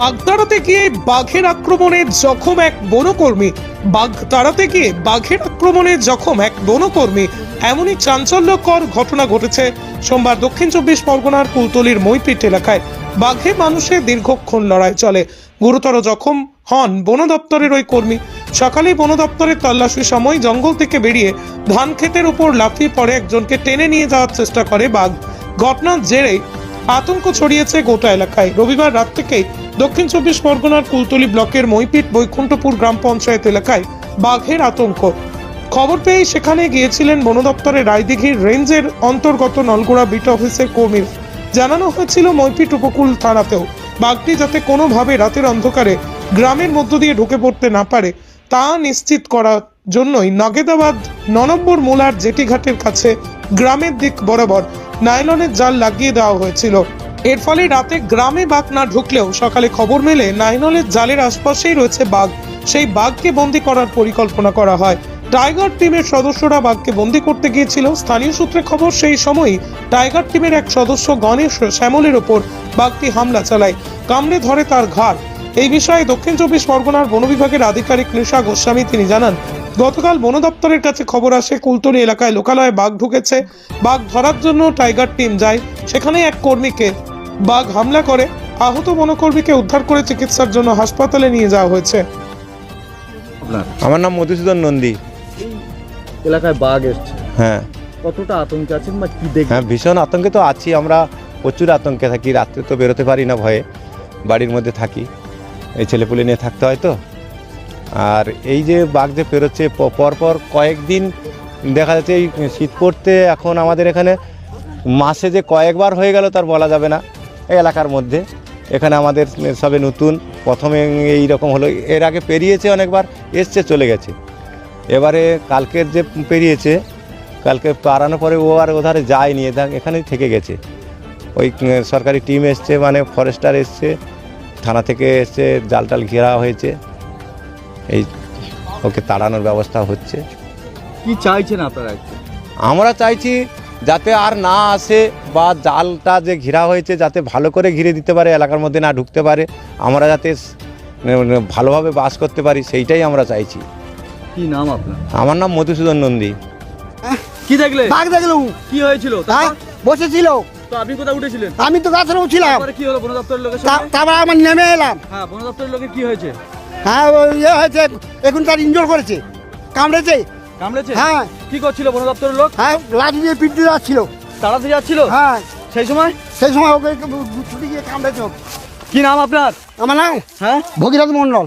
বাঘ তাড়াতে গিয়ে বাঘের আক্রমণে জখম এক বনকর্মী। বাঘ তাড়াতে গিয়ে বাঘের আক্রমণে জখম এক বনকর্মী। এমনই চাঞ্চল্যকর ঘটনা ঘটেছে সোমবার দক্ষিণ চব্বিশ পরগনার কুলতলির মইপিট এলাকায়। বাঘে মানুষের দীর্ঘক্ষণ লড়াই চলে। গুরুতর জখম হন বন দপ্তরের ওই কর্মী। সকালে বন দপ্তরের তল্লাশির সময় জঙ্গল থেকে বেরিয়ে ধান ক্ষেতের উপর লাফিয়ে পড়ে একজনকে টেনে নিয়ে যাওয়ার চেষ্টা করে বাঘ। ঘটনার জেরে আতঙ্ক ছড়িয়েছে গোটা এলাকায়। রবিবার রাত থেকেই দক্ষিণ চব্বিশ পরগনার কুলতলি ব্লকের মইপিট বৈকুণ্ঠপুর গ্রাম পঞ্চায়েত এলাকায় বাঘের আতঙ্ক। খবর পেয়ে সেখানে গিয়েছিলেন বন দপ্তরের রায়দিঘির রেঞ্জের অন্তর্গত নলগোড়া বিট অফিসের কর্মীর। জানানো হয়েছিল মইপিট উপকূল থানাতেও। বাঘটি যাতে কোনোভাবে রাতের অন্ধকারে গ্রামের মধ্য দিয়ে ঢুকে পড়তে না পারে, তা নিশ্চিত করার জন্যই নগেদাবাদ ন নম্বর মোলার জেটিঘাটের কাছে গ্রামের দিক বরাবর নাইলনের জাল লাগিয়ে দেওয়া হয়েছিল। এর ফলে রাতে গ্রামে বাঘ না ঢুকলেও সকালে খবর মেলে নাইলনের জালের আশপাশেই রয়েছে বাঘ। সেই বাঘকে বন্দি করার পরিকল্পনা করা হয়। টাইগার টিমের সদস্যরা বাঘকে বন্দি করতে গিয়েছিল। স্থানীয় সূত্রে খবর, সেই সময়ই টাইগার টিমের এক সদস্য গণেশ শ্যামলের ওপর বাঘটি হামলা চালায়। কামড়ে ধরে তার ঘাড়। এই বিষয়ে দক্ষিণ চব্বিশ পরগনার বন বিভাগের আধিকারিক নিশা গোস্বামী তিনি জানান গতকাল বন দপ্তরের কাছে খবর আসে কুলতলি এলাকায় লোকালয়ে বাঘ ঢুকেছে। বাঘ ধরার জন্য টাইগার টিম যায় সেখানে এক কর্মীকে বাঘ হামলা করে আহত বনকর্মীকে উদ্ধার করে চিকিৎসার জন্য হাসপাতালে নিয়ে যাওয়া হয়েছে। আমার নাম মধুসূদন নন্দী। এলাকায় বাঘ এসছে। হ্যাঁ। কতটা আতঙ্কে আছেন বা কি দেখবেন হ্যাঁ ভীষণ আতঙ্কে তো আছি আমরা প্রচুর আতঙ্কে থাকি রাত্রে তো বেরোতে পারি না ভয়ে বাড়ির মধ্যে থাকি। এই ছেলেপুলে নিয়ে থাকতে হয় তো? আর এই যে বাঘ যে পেরোচ্ছে পরপর কয়েকদিন দেখা যাচ্ছে এই শীত পড়তে এখন আমাদের এখানে মাসে যে কয়েকবার হয়ে গেল তার বলা যাবে না এই এলাকার মধ্যে। এখানে আমাদের সবে নতুন, প্রথমে এই রকম হলো। এর আগে পেরিয়েছে অনেকবার, এসছে, চলে গেছে। এবারে কালকের যে পেরিয়েছে, কালকে পারানোর পরে ও আর ওধারে যায়নি এখানেই থেকে গেছে। ওই সরকারি টিম এসছে মানে ফরেস্টার এসছে থানা থেকে এসছে জাল টাল ঘেরা হয়েছে। এই ওকে তাড়ানোর ব্যবস্থা হচ্ছে। কি চাইছেন আপনারা আমরা চাইছি যাতে আর না আসে বা জালটা যে ঘেরা হয়েছে যাতে ভালো করে ঘিরে দিতে পারে এলাকার মধ্যে না ঢুকতে পারে। আমরা যাতে ভালোভাবে বাস করতে পারি সেইটাই আমরা চাইছি। কি নাম আপনার? আমার নাম মধুসূদন নন্দী। কি দেখলে বাঘ কি হয়েছিল? হ্যাঁ? বসেছিল। তো আপনি কোথায় উঠেছিলেন? আমি তো গাছের ছিলাম। তারপরে কি হলো? বন দপ্তরের লোকের সঙ্গে? তারপর আমার নেমে এলাম। হ্যাঁ বন দপ্তরের লোকের কি হয়েছে? হ্যাঁ ওই ইয়ে হয়েছে এখন তার ইনজোর করেছে। কামড়েছে। কামড়েছে? হ্যাঁ। কি করছিল বন দপ্তরের লোক? হ্যাঁ লাঠি দিয়ে পিটতে যাচ্ছিল। তাড়াতে যাচ্ছিল? হ্যাঁ। সেই সময়? সেই সময় ওকে ছুটি গিয়ে কামড়েছে কি নাম আপনার? আমার নাম হ্যাঁ? ভগীরথ মণ্ডল।